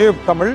Tube Tamil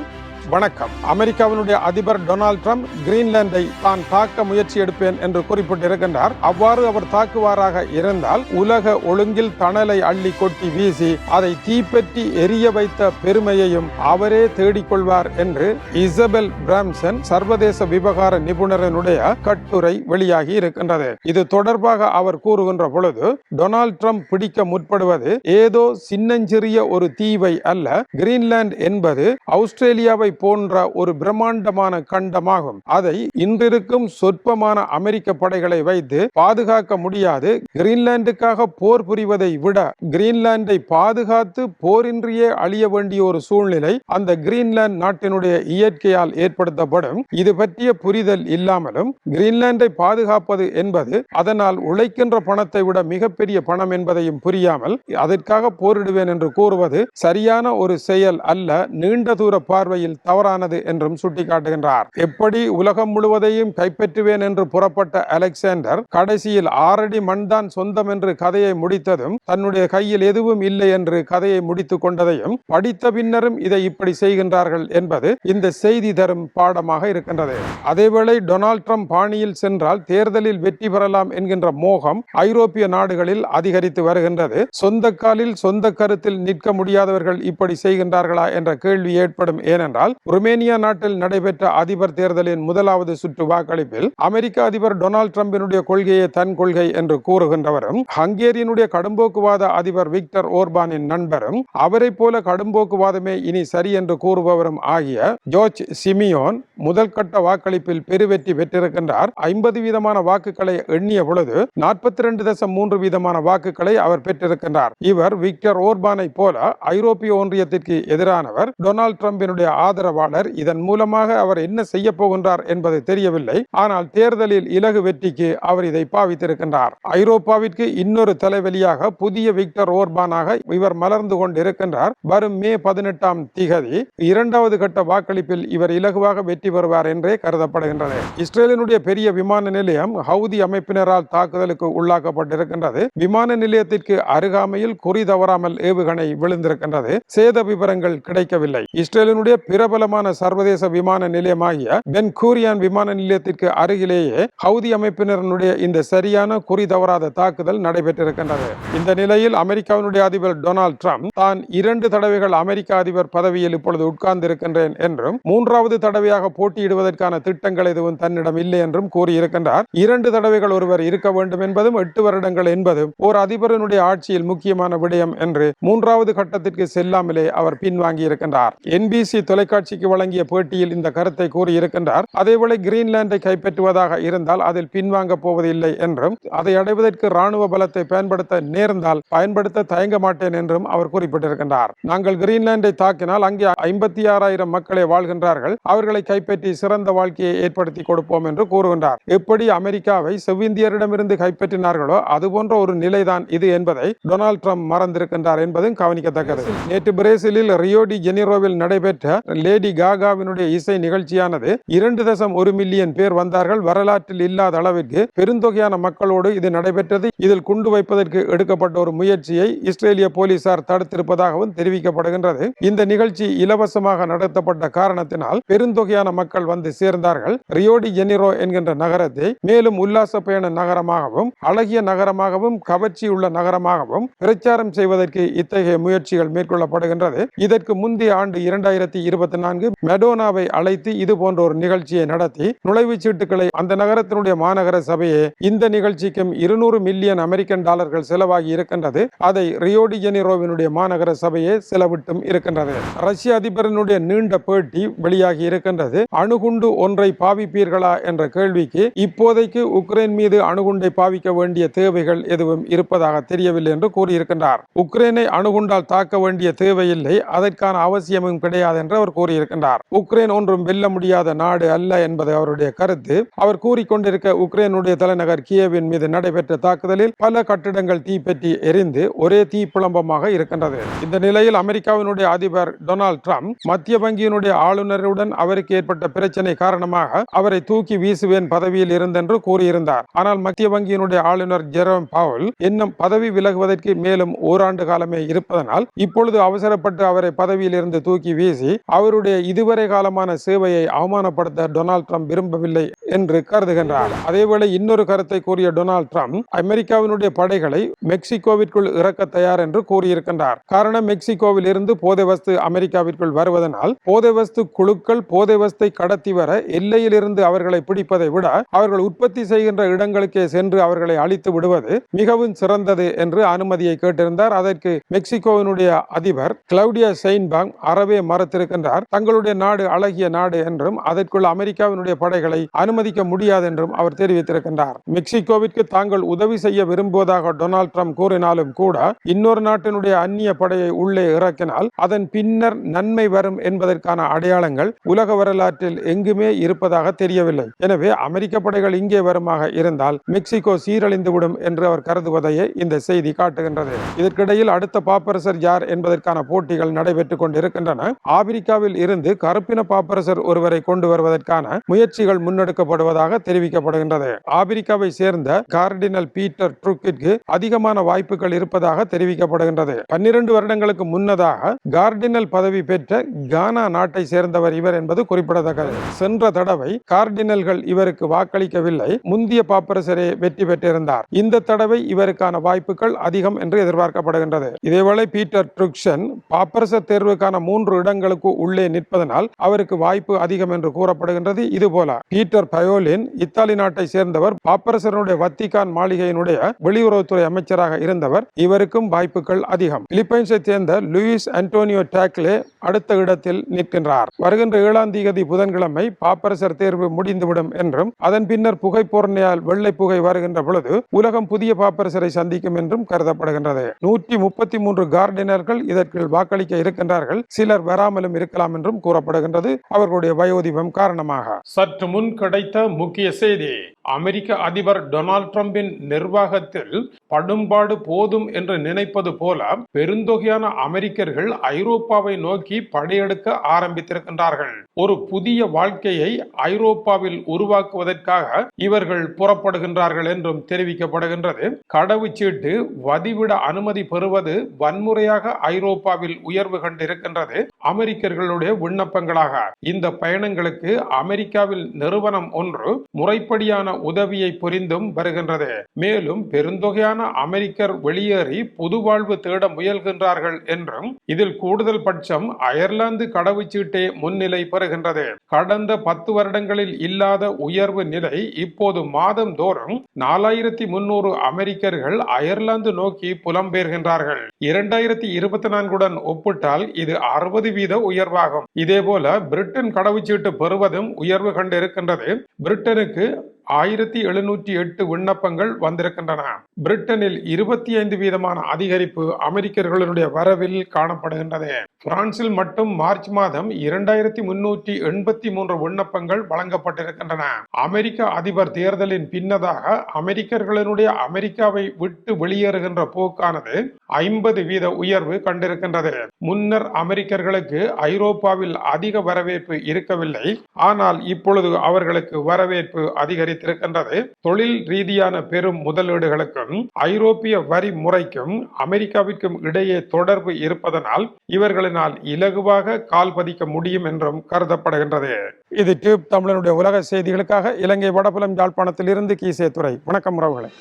வணக்கம். அமெரிக்காவினுடைய அதிபர் டொனால்ட் ட்ரம்ப் கிரீன்லாந்தை தான் தாக்க முயற்சி எடுப்பேன் என்று குறிப்பிட்டிருக்கின்றார். அவ்வாறு அவர் தாக்குவாராக இருந்தால் உலக ஒழுங்கில் தணலை அள்ளி கொட்டி வீசி அதை தீப்பற்றி எரிய வைத்த பெருமையையும் அவரே தேடிக்கொள்வார் என்று இசபெல் பிராம்சன் சர்வதேச விவகார நிபுணரனுடைய கட்டுரை வெளியாகி இருக்கின்றது. இது தொடர்பாக அவர் கூறுகின்ற பொழுது டொனால்ட் ட்ரம்ப் பிடிக்க முற்படுவது ஏதோ சின்னஞ்சிறிய ஒரு தீவை அல்ல. கிரீன்லாந்து என்பது ஆஸ்திரேலியாவை போன்ற ஒரு பிரம்மாண்டமான கண்டமாகும். அதை இன்றிருக்கும் சொற்பமான அமெரிக்க படைகளை வைத்து பாதுகாக்க முடியாது. கிரீன்லாந்துக்காக போர் புரிவதை விட கிரீன்லாந்தை பாதுகாத்து போரின்றியே அழிய வேண்டிய ஒரு சூழ்நிலை அந்த கிரீன்லாந்து நாட்டினுடைய இயற்கையால் ஏற்படுத்தப்படும். இது பற்றிய புரிதல் இல்லாமலும் கிரீன்லாந்தை பாதுகாப்பது என்பது அதனால் உழைக்கின்ற பணத்தை விட மிகப்பெரிய பணம் என்பதையும் புரியாமல் அதற்காக போரிடுவேன் என்று கூறுவது சரியான ஒரு செயல் அல்ல. நீண்ட தூர பார்வையில் தவறானது என்றும் சுட்டிக்காட்டுகின்றார். எப்படி உலகம் முழுவதையும் கைப்பற்றுவேன் என்று புறப்பட்ட அலெக்சாண்டர் கடைசியில் ஆறடி மண்தான் சொந்தம் என்று கதையை முடித்ததும் தன்னுடைய கையில் எதுவும் இல்லை என்று கதையை முடித்துக் கொண்டதையும் படித்த பின்னரும் இதை இப்படி செய்கின்றார்கள் என்பது இந்த செய்தி தரும் பாடமாக இருக்கின்றது. அதேவேளை டொனால்ட் ட்ரம்ப் பாணியில் சென்றால் தேர்தலில் வெற்றி பெறலாம் என்கின்ற மோகம் ஐரோப்பிய நாடுகளில் அதிகரித்து வருகின்றது. சொந்த காலில் சொந்த கருத்தில் நிற்க முடியாதவர்கள் இப்படி செய்கின்றார்களா என்ற கேள்வி ஏற்படும். ஏனென்றால் ருமேனியா நாட்டில் நடைபெற்ற அதிபர் தேர்தலின் முதலாவது சுற்று வாக்களிப்பில் அமெரிக்க அதிபர் டொனால்ட் டிரம்பினுடைய கொள்கையை தன் கொள்கை என்று கூறுகின்றவரும் ஹங்கேரியனுடைய கடும்போக்குவாத அதிபர் விக்டர் ஓர்பானின் நண்பரும் அவரை போல கடும்போக்குவாதமே இனி சரி என்று கூறுபவரும் ஆகிய ஜோர்ஜ் சிமியோன் முதல் கட்ட வாக்களிப்பில் பெருவெற்றி பெற்றிருக்கின்றார். ஐம்பது வீதமான வாக்குகளை எண்ணிய பொழுது நாற்பத்தி ரெண்டு தசம் மூன்று வீதமான வாக்குகளை அவர் பெற்றிருக்கின்றார். இவர் விக்டர் ஓர்பானை போல ஐரோப்பிய ஒன்றியத்திற்கு எதிரானவர். டொனால்ட் ஆதரவு ஆதரவாளர். இதன் மூலமாக அவர் என்ன செய்ய போகின்றார் என்பது தெரியவில்லை. ஆனால் தேர்தலில் இலகு வெற்றிக்கு அவர் இதை பாவித்திருக்கின்றார். ஐரோப்பாவிற்கு இன்னொரு தலைவலியாக புதிய விக்டர் ஓர்பானாக இவர் மலர்ந்து கொண்டிருக்கின்றார். வரும் மே பதினெட்டாம் திகதி இரண்டாவது கட்ட வாக்களிப்பில் இவர் இலகுவாக வெற்றி பெறுவார் என்றே கருதப்படுகின்றது. இஸ்ரேலினுடைய பெரிய விமான நிலையம் ஹவுதி அமைப்பினரால் தாக்குதலுக்கு உள்ளாக்கப்பட்டிருக்கின்றது. விமான நிலையத்திற்கு அருகாமையில் குறி தவறாமல் ஏவுகணை விழுந்திருக்கின்றது. சேத விவரங்கள் கிடைக்கவில்லை. இஸ்ரேலினுடைய பிரபலமான சர்வதேச விமான நிலையமாகிய பென் கூரியான் விமான நிலையத்திற்கு அருகிலேயே ஹவுதி அமைப்பினருடைய இந்த சரியான குறி தவறாத தாக்குதல் நடைபெற்றிருக்கின்றது. இந்த நிலையில் அமெரிக்காவினுடைய அதிபர் டொனால்டு ட்ரம்ப் தான் இரண்டு தடவைகள் அமெரிக்க அதிபர் பதவியில் இப்பொழுது உட்கார்ந்திருக்கின்றேன் என்றும் மூன்றாவது தடவையாக போட்டியிடுவதற்கான திட்டங்கள் எதுவும் தன்னிடம் இல்லை என்றும் கூறியிருக்கின்றார். இரண்டு தடவைகள் ஒருவர் இருக்க வேண்டும் என்பதும் எட்டு வருடங்கள் என்பதும் ஒரு அதிபரனுடைய ஆட்சியில் முக்கியமான விடயம் என்று மூன்றாவது கட்டத்திற்கு செல்லாமலே அவர் பின்வாங்கி இருக்கின்றார் என்பிசி தொலைக்காட்சிக்கு வழங்கிய பேட்டியில் இந்த கருத்தை கூறியிருக்கின்றார். அதேவேளை கிரீன்லாந்தை கைப்பற்றுவதாக இருந்தால் அதில் பின்வாங்க போவதில்லை என்றும் அதை அடைவதற்கு ராணுவ பலத்தை பயன்படுத்த நேர்ந்தால் பயன்படுத்த தயங்க மாட்டேன் என்றும் அவர் குறிப்பிட்டிருக்கின்றார். நாங்கள் கிரீன்லாந்தை தாக்கினால் அங்கே ஐம்பத்தி ஆறாயிரம் மக்களை வாழ்கின்றார்கள். அவர்களை கைப்பற்றி சிறந்த வாழ்க்கையை ஏற்படுத்தி கொடுப்போம் என்று கூறுகின்றார். எப்படி அமெரிக்காவை செவ்விந்தியரிடமிருந்து கைப்பற்றினார்களோ அதுபோன்ற ஒரு நிலைதான் இது என்பதை டொனால்ட் ட்ரம்ப் மறந்திருக்கின்றார் என்பதும் கவனிக்கத்தக்கது. நேற்று பிரேசிலில் ரியோடி ஜெனிரோவில் நடைபெற்ற லேடி காகாவினுடைய இசை நிகழ்ச்சியானது இரண்டு தசம் ஒரு மில்லியன் பேர் வந்தார்கள். வரலாற்றில் இல்லாத அளவிற்கு பெருந்தொகையான மக்களோடு இது நடைபெற்றது. இதில் குண்டு வைப்பதற்கு எடுக்கப்பட்ட ஒரு முயற்சியை இஸ்ரேலிய போலீசார் தடுத்திருப்பதாகவும் தெரிவிக்கப்படுகின்றது. இந்த நிகழ்ச்சி இலவசமாக நடத்தப்பட்ட காரணத்தினால் பெருந்தொகையான மக்கள் வந்து சேர்ந்தார்கள். ரியோடி ஜெனிரோ என்கின்ற நகரத்தை மேலும் உல்லாச பயண நகரமாகவும் அழகிய நகரமாகவும் கவர்ச்சி உள்ள நகரமாகவும் பிரச்சாரம் செய்வதற்கு இத்தகைய முயற்சிகள் மேற்கொள்ளப்படுகின்றது. இதற்கு முந்தைய ஆண்டு இரண்டாயிரத்தி இருபத்தி இருபத்தி நான்கு மெடோனாவை அழைத்து இது போன்ற ஒரு நிகழ்ச்சியை நடத்தி நுழைவுச் சீட்டுகளை அந்த நகரத்தினுடைய மாநகர சபையே இந்த நிகழ்ச்சிக்கும் இருநூறு மில்லியன் அமெரிக்கன் டாலர்கள் செலவாகி இருக்கின்றது. அதை ரியோடி ஜெனிரோவினுடைய மாநகர சபையே செலவிட்டும் இருக்கின்றது. ரஷ்ய அதிபரனுடைய நீண்ட பேட்டி வெளியாகி இருக்கின்றது. அணுகுண்டு ஒன்றை பாவிப்பீர்களா என்ற கேள்விக்கு இப்போதைக்கு உக்ரைன் மீது அணுகுண்டை பாவிக்க வேண்டிய தேவைகள் எதுவும் இருப்பதாக தெரியவில்லை என்று கூறியிருக்கின்றார். உக்ரைனை அணுகுண்டால் தாக்க வேண்டிய தேவையில்லை. அதற்கான அவசியமும் கிடையாது என்று அவர் கூறி கூறியிருக்கின்றார். உக்ரைன் ஒன்றும் வெல்ல முடியாத நாடு அல்ல என்பது அவருடைய கருத்து. அவர் கூறிக்கொண்டிருக்க உக்ரைனுடைய தலைநகர் கியவின் மீது நடைபெற்ற தாக்குதலில் பல கட்டிடங்கள் தீப்பற்றி எரிந்து ஒரே தீ புலம்பமாக இருக்கின்றது. இந்த நிலையில் அமெரிக்காவினுடைய அதிபர் டொனால்டு டிரம்ப் மத்திய வங்கியினுடைய ஆளுநருடன் அவருக்கு ஏற்பட்ட பிரச்சனை காரணமாக அவரை தூக்கி வீசுவேன் பதவியில் இருந்தென்று கூறியிருந்தார். ஆனால் மத்திய வங்கியினுடைய ஆளுநர் ஜெரோம் பவுல் இன்னும் பதவி விலகுவதற்கு மேலும் ஓராண்டு காலமே இருப்பதனால் இப்பொழுது அவசரப்பட்டு அவரை பதவியில் இருந்து தூக்கி வீசி அவர் அவருடைய இதுவரை காலமான சேவையை அவமானப்படுத்த டொனால்ட் ட்ரம்ப் விரும்பவில்லை என்று கருதுகின்றார். அதேவேளை இன்னொரு கருத்தை கூறிய டொனால்ட் ட்ரம்ப் அமெரிக்காவினுடைய படைகளை மெக்சிகோவிற்குள் இறக்க தயார் என்று கூறியிருக்கின்றார். காரணம் மெக்சிகோவில் இருந்து போதை வஸ்து அமெரிக்காவிற்குள் வருவதனால் போதை வஸ்து குழுக்கள் போதை வஸ்தை கடத்தி வர எல்லையிலிருந்து அவர்களை பிடிப்பதை விட அவர்கள் உற்பத்தி செய்கின்ற இடங்களுக்கே சென்று அவர்களை அழித்து விடுவது மிகவும் சிறந்தது என்று அனுமதியை கேட்டிருந்தார். அதற்கு மெக்சிகோவினுடைய அதிபர் கிளவுடியா செயின்பாங் அறவே மறுத்திருக்கின்றார். தங்களுடைய நாடு அழகிய நாடு என்றும் அதற்குள் அமெரிக்காவினுடைய படைகளை அனுமதிக்க முடியாது என்றும் அவர் தெரிவித்திருக்கின்றார். மெக்சிகோவிற்கு தாங்கள் உதவி செய்ய விரும்புவதாக டொனால்ட் ட்ரம்ப் கூறினாலும் கூட இன்னொரு நாட்டினுடைய அந்நிய படையை உள்ளே இறக்கினால் அதன் பின்னர் நன்மை வரும் என்பதற்கான அடையாளங்கள் உலக வரலாற்றில் எங்குமே இருப்பதாக தெரியவில்லை. எனவே அமெரிக்க படைகள் இங்கே வருமாக இருந்தால் மெக்சிகோ சீரழிந்துவிடும் என்று அவர் கருதுவதையே இந்த செய்தி காட்டுகின்றது. இதற்கிடையில் அடுத்த பாப்பரசர் யார் என்பதற்கான போட்டிகள் நடைபெற்றுக் கொண்டிருக்கின்றன. ஆப்பிரிக்காவில் இருந்து கருப்பின பாப்பரசர் ஒருவரை கொண்டு வருவதற்கான முயற்சிகள் முன்னெடுக்கப்படுவதாக தெரிவிக்கப்படுகின்றது. ஆப்பிரிக்காவை சேர்ந்த கார்டினல் பீட்டர் ட்ரூக்கிற்கு அதிகமான வாய்ப்புகள் இருப்பதாக தெரிவிக்கப்படுகின்றது. பன்னிரண்டு வருடங்களுக்கு முன்னதாக கார்டினல் பதவி பெற்ற கானா நாட்டை சேர்ந்தவர் இவர் என்பது குறிப்பிடத்தக்கது. சென்ற தடவை கார்டினல்கள் இவருக்கு வாக்களிக்கவில்லை. முந்திய பாப்பரசரே வெற்றி பெற்றிருந்தார். இந்த தடவை இவருக்கான வாய்ப்புகள் அதிகம் என்று எதிர்பார்க்கப்படுகின்றது. இதேவேளை பீட்டர் ட்ருக்ஷன் பாப்பரசர் தேர்வுக்கான மூன்று இடங்களுக்கு உள்ளே நிற்பதனால் அவருக்கு வாய்ப்பு அதிகம் என்று கூறப்படுகின்றது. இதுபோல பீட்டர் பயோலின் இத்தாலி நாட்டை சேர்ந்தவர் பாப்பரசருடைய வத்திகான் மாளிகையினுடைய வெளியுறவுத்துறை அமைச்சராக இருந்தவர். இவருக்கும் வாய்ப்புகள் அதிகம். பிலிப்பைன்ஸை சேர்ந்த லூயிஸ் அன்டோனியோ டேக்லே அடுத்த இடத்தில் நிற்கின்றார். வருகின்ற ஏழாம் தேதி புதன்கிழமை பாப்பரசர் தேர்வு முடிந்துவிடும் என்றும் அதன் பின்னர் புகை போர்ணையால் வெள்ளை புகை வருகின்ற பொழுது உலகம் புதிய பாப்பரசரை சந்திக்கும் என்றும் கருதப்படுகின்றது. நூற்றி முப்பத்தி மூன்று கார்டினர்கள் இதற்கு வாக்களிக்க இருக்கின்றார்கள். சிலர் வராமலும் இருக்கலாம். என்றும் கூறப்படுகின்றது. அவர்களுடைய வயோதிபம் காரணமாக. சற்று முன் கிடைத்த முக்கிய செய்தி. அமெரிக்க அதிபர் டொனால்ட் ட்ரம்பின் நிர்வாகத்தில் படும்பாடு போதும் என்று நினைப்பது போல பெருந்தொகையான அமெரிக்கர்கள் ஐரோப்பாவை நோக்கி படையெடுக்க ஆரம்பித்திருக்கின்றார்கள். ஒரு புதிய வாழ்க்கையை ஐரோப்பாவில் உருவாக்குவதற்காக இவர்கள் புறப்படுகின்றார்கள் என்றும் தெரிவிக்கப்படுகின்றது. கடவுச்சீட்டு வதிவிட அனுமதி பெறுவது வன்முறையாக ஐரோப்பாவில் உயர்வு கண்டிருக்கின்றது அமெரிக்கர்களுடைய விண்ணப்பங்களாக. இந்த பயணங்களுக்கு அமெரிக்காவில் நிறுவனம் ஒன்று முறைப்படியான உதவியை புரிந்தும் வருகின்றது. மேலும் பெருந்தொகையான அமெரிக்கர் வெளியேறி புது வாழ்வு தேட முயல்கின்றார்கள் என்றும் இதில் கூடுதல் பட்சம் அயர்லாந்து கடவுச்சீட்டே முன்னிலை பெறுகின்றது. கடந்த பத்து வருடங்களில் இல்லாத உயர்வு நிலை இப்போது மாதம் தோறும் நாலாயிரத்தி முன்னூறு அமெரிக்கர்கள் அயர்லாந்து நோக்கி புலம்பெயர்கின்றார்கள். இரண்டாயிரத்தி இருபத்தி நான்குடன் ஒப்பிட்டால் இது அறுபது வீத உயர்வாகும். இதேபோல பிரிட்டன் கடவுச்சீட்டு பெறுவதும் உயர்வு கண்டிருக்கின்றது. பிரிட்டனுக்கு ஆயிரத்தி எழுநூற்றி எட்டு விண்ணப்பங்கள் வந்திருக்கின்றன. பிரிட்டனில் இருபத்தி ஐந்து வீதமான அதிகரிப்பு அமெரிக்கர்களுடைய வரவில் காணப்படுகின்றது. பிரான்சில் மட்டும் மார்ச் மாதம் இரண்டாயிரத்தி முன்னூற்றி எண்பத்தி மூன்று விண்ணப்பங்கள் வழங்கப்பட்டிருக்கின்றன. அமெரிக்க அதிபர் தேர்தலின் பின்னதாக அமெரிக்கர்களினுடைய அமெரிக்காவை விட்டு வெளியேறுகின்ற போக்கானது ஐம்பது வீத உயர்வு கண்டிருக்கின்றது. முன்னர் அமெரிக்கர்களுக்கு ஐரோப்பாவில் அதிக வரவேற்பு இருக்கவில்லை. ஆனால் இப்பொழுது அவர்களுக்கு வரவேற்பு வைத்திருக்கின்றது. தொழில் ரீதியான பெரும் முதலீடுகளுக்கும் ஐரோப்பிய வரி முறைக்கும் அமெரிக்காவிற்கும் இடையே தொடர்பு இருப்பதனால் இவர்களினால் இலகுவாக கால் பதிக்க முடியும் என்றும் கருதப்படுகின்றது. இது டியூப் தமிழனுடைய உலக செய்திகளுக்காக இலங்கை வடபுலம் யாழ்ப்பாணத்தில் இருந்து கீசே துறை வணக்கம் உறவுகளை.